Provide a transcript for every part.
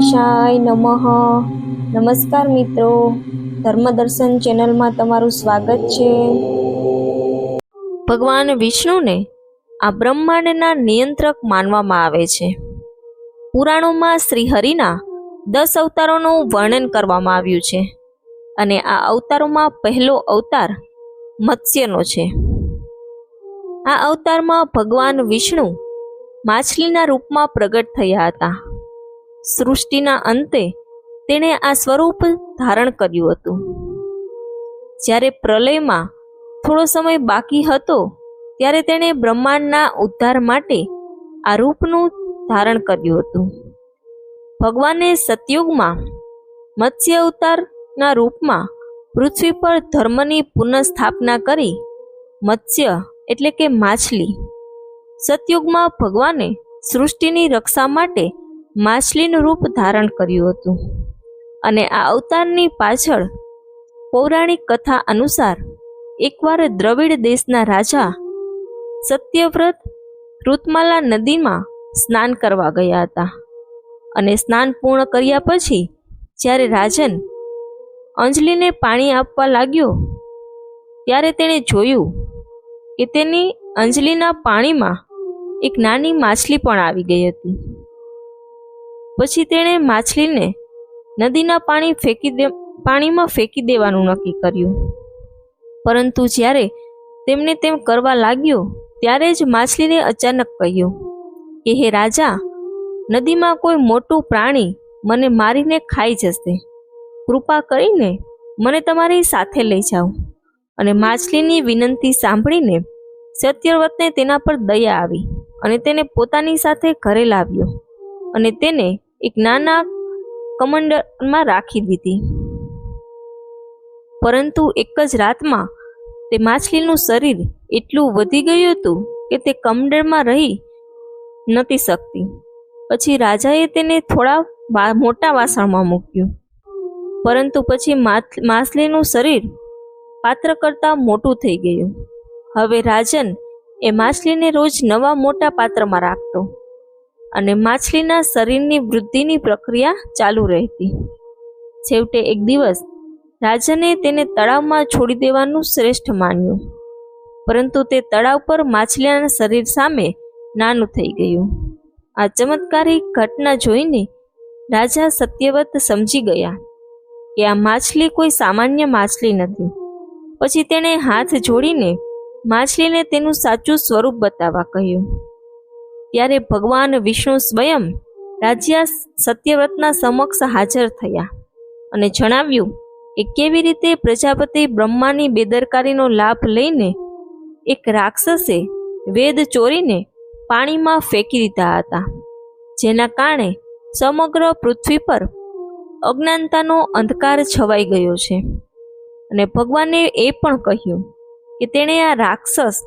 ગણેશાય નમઃ. નમસ્કાર મિત્રો. ધર્મદર્શન ચેનલમાં તમારું સ્વાગત છે. ભગવાન વિષ્ણુને આ બ્રહ્માંડના નિયંત્રક માનવામાં આવે છે. પુરાણોમાં શ્રીહરિના દસ અવતારોનું વર્ણન કરવામાં આવ્યું છે અને આ અવતારોમાં પહેલો અવતાર મત્સ્યનો છે. આ અવતારમાં ભગવાન વિષ્ણુ માછલીના રૂપમાં પ્રગટ થયા હતા. સૃષ્ટિના અંતે તેણે આ સ્વરૂપ ધારણ કર્યું હતું. જ્યારે પ્રલયમાં થોડો સમય બાકી હતો, ત્યારે તેણે બ્રહ્માંડના ઉદ્ધાર માટે આ રૂપનું ધારણ કર્યું હતું. ભગવાને સતયુગમાં મત્સ્ય અવતારના રૂપમાં પૃથ્વી પર ધર્મની પુનઃસ્થાપના કરી મત્સ્ય એટલે કે માછલી. સતયુગમાં ભગવાને સૃષ્ટિની રક્ષા માટે માછલીનું રૂપ ધારણ કર્યું હતું. અને આ અવતારની પાછળ પૌરાણિક કથા અનુસાર એકવાર દ્રવિડ દેશના રાજા સત્યવ્રત ઋતમાલા નદીમાં સ્નાન કરવા ગયા હતા. અને સ્નાન પૂર્ણ કર્યા પછી જ્યારે રાજન અંજલિને પાણી આપવા લાગ્યો, ત્યારે તેણે જોયું કે તેની અંજલિના પાણીમાં એક નાની માછલી પણ આવી ગઈ હતી. પછી તેણે માછલીને નદીના પાણી ફેંકી દે, પાણીમાં ફેંકી દેવાનું નક્કી કર્યું. પરંતુ જ્યારે તેમને તેમ કરવા લાગ્યો, ત્યારે જ માછલીને અચાનક કહ્યું, કે હે રાજા, નદીમાં કોઈ મોટું પ્રાણી મને મારીને ખાઈ જશે. કૃપા કરીને મને તમારી સાથે લઈ જાઓ. અને માછલીની વિનંતી સાંભળીને સત્યવ્રતને તેના પર દયા આવી અને તેને પોતાની સાથે ઘરે લાવ્યો અને તેને એક નાના કમંડળમાં રાખી દીધી. પરંતુ એક જ રાતમાં તે માછલીનું શરીર એટલું વધી ગયું હતું કે તે કમંડળમાં રહી નહોતી શકતી. પછી રાજાએ તેને થોડા મોટા વાસણમાં મૂક્યું. પરંતુ પછી માછ- માછલીનું શરીર પાત્ર કરતાં મોટું થઈ ગયું. હવે રાજન એ માછલીને રોજ નવા મોટા પાત્રમાં રાખતો. અને માછલીના શરીરની વૃદ્ધિની પ્રક્રિયા ચાલુ રહેતી. છેવટે એક દિવસ રાજને તેને તળાવમાં છોડી દેવાનું શ્રેષ્ઠ માન્યું. પરંતુ તે તળાવ પર માછલીના શરીર સામે નાનું થઈ ગયું. આ ચમત્કારિક ઘટના જોઈને રાજા સત્યવત સમજી ગયા કે આ માછલી કોઈ સામાન્ય માછલી નથી. પછી તેણે હાથ જોડીને માછલીને તેનું સાચું સ્વરૂપ બતાવવા કહ્યું. ત્યારે ભગવાન વિષ્ણુ સ્વયં રાજ્યા સત્યવ્રતના સમક્ષ હાજર થયા અને જણાવ્યું કે કેવી રીતે પ્રજાપતિ બ્રહ્માની બેદરકારીનો લાભ લઈને એક રાક્ષસે વેદ ચોરીને પાણીમાં ફેંકી દીધા હતા, જેના કારણે સમગ્ર પૃથ્વી પર અજ્ઞાનતાનો અંધકાર છવાઈ ગયો છે. અને ભગવાને એ પણ કહ્યું કે તેણે આ રાક્ષસ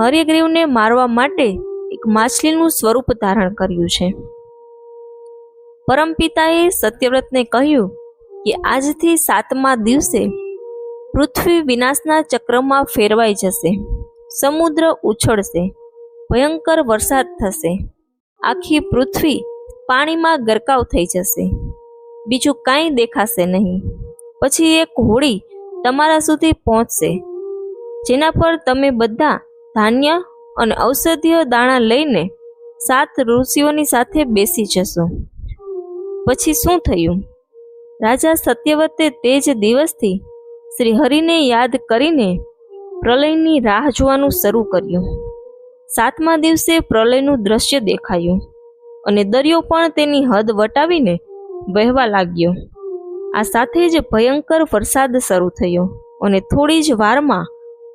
હરિગ્રીવને મારવા માટે એક માછલીનું સ્વરૂપ ધારણ કર્યું છે. પરમપિતાએ સત્યવ્રતને કહ્યું કે આજથી સાતમા દિવસે પૃથ્વી વિનાશના ચક્રમાં ફેરવાઈ જશે, સમુદ્ર ઉછળશે, ભયંકર વરસાદ થશે, આખી પૃથ્વી પાણીમાં ગરકાવ થઈ જશે, બીજું કાંઈ દેખાશે નહીં. પછી એક હોળી તમારા સુધી પહોંચશે, જેના પર તમે બધા ધાન્ય અને ઔષધીય દાણા લઈને સાત ઋષિઓની સાથે બેસી જશો. પછી શું થયું? રાજા સત્યવતે તે જ દિવસથી શ્રી હરિને યાદ કરીને પ્રલયની રાહ જોવાનું શરૂ કર્યું. સાતમા દિવસે પ્રલયનું દ્રશ્ય દેખાયું અને દરિયો પણ તેની હદ વટાવીને વહેવા લાગ્યો. આ સાથે જ ભયંકર વરસાદ શરૂ થયો અને થોડી જ વારમાં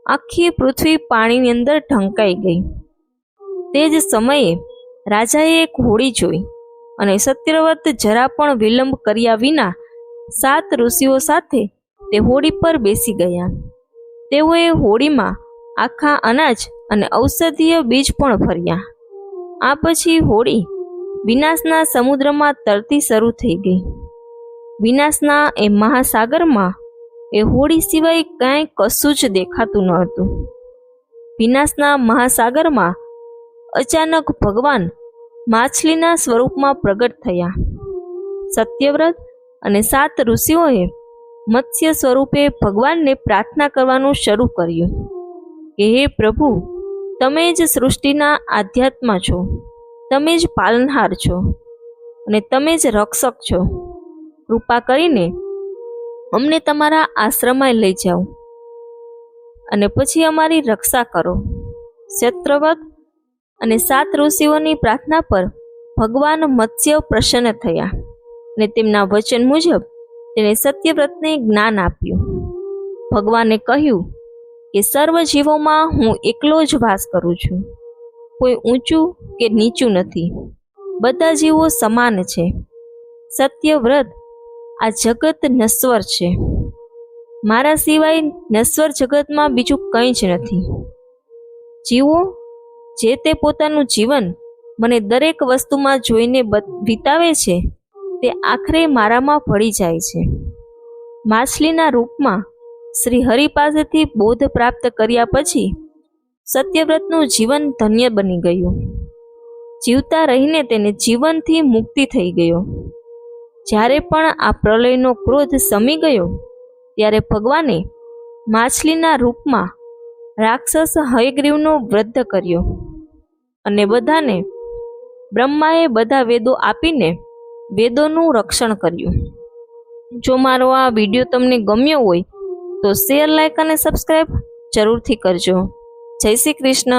આખી પૃથ્વી પાણીની અંદર ઢંકાઈ ગઈ. તે જ સમયે રાજાએ એક હોડી જોઈ અને સત્યવ્રત જરા પણ વિલંબ કર્યા વિના સાત ઋષિઓ સાથે તે હોડી પર બેસી ગયા. તેઓએ હોડીમાં આખા અનાજ અને ઔષધીય બીજ પણ ભર્યા. આ પછી હોડી વિનાશના સમુદ્રમાં તરતી શરૂ થઈ ગઈ. વિનાશના એ મહાસાગરમાં એ હોડી સિવાય કાંઈ કશું જ દેખાતું ન હતું વિનાશના મહાસાગરમાં અચાનક ભગવાન માછલીના સ્વરૂપમાં પ્રગટ થયા. સત્યવ્રત અને સાત ઋષિઓએ મત્સ્ય સ્વરૂપે ભગવાનને પ્રાર્થના કરવાનું શરૂ કર્યું કે, હે પ્રભુ, તમે જ સૃષ્ટિના આધ્યાત્મા છો. તમે જ પાલનહાર છો અને તમે જ રક્ષક છો. કૃપા કરીને અમને તમારા આશ્રમમાં લઈ જાઓ. અને પછી અમારી રક્ષા કરો. શત્રવત અને સાત ઋષિઓની પ્રાર્થના પર ભગવાન મત્સ્ય પ્રસન્ન થયા અને તેમના વચન મુજબ તેણે સત્યવ્રતને જ્ઞાન આપ્યું. ભગવાને કહ્યું કે સર્વ જીવોમાં હું એકલો જ વાસ કરું છું. કોઈ ઊંચું કે નીચું નથી. બધા જીવો સમાન છે. સત્યવ્રત આ જગત નશ્વર છે. મારા સિવાય નશ્વર જગતમાં બીજું કંઈ જ નથી. જીવો, જે તે પોતાનું જીવન મને દરેક વસ્તુમાં જોઈને વિતાવે છે, તે આખરે મારામાં ભળી જાય છે. માછલીના રૂપમાં શ્રી હરિ પાસેથી બોધ પ્રાપ્ત કર્યા પછી સત્યવ્રતનું જીવન ધન્ય બની ગયું. જીવતા રહીને તેને જીવનથી મુક્તિ થઈ ગયો. જ્યારે પણ આ પ્રલયનો ક્રોધ સમી ગયો, ત્યારે ભગવાને માછલીના રૂપમાં રાક્ષસ હયગ્રીવનો વૃદ્ધ કર્યો અને બધાને બ્રહ્માએ બધા વેદો આપીને વેદોનું રક્ષણ કર્યું. જો મારો આ વીડિયો તમને ગમ્યો હોય, તો શેર લાઇક અને સબસ્ક્રાઈબ જરૂરથી કરજો. જય શ્રી કૃષ્ણ.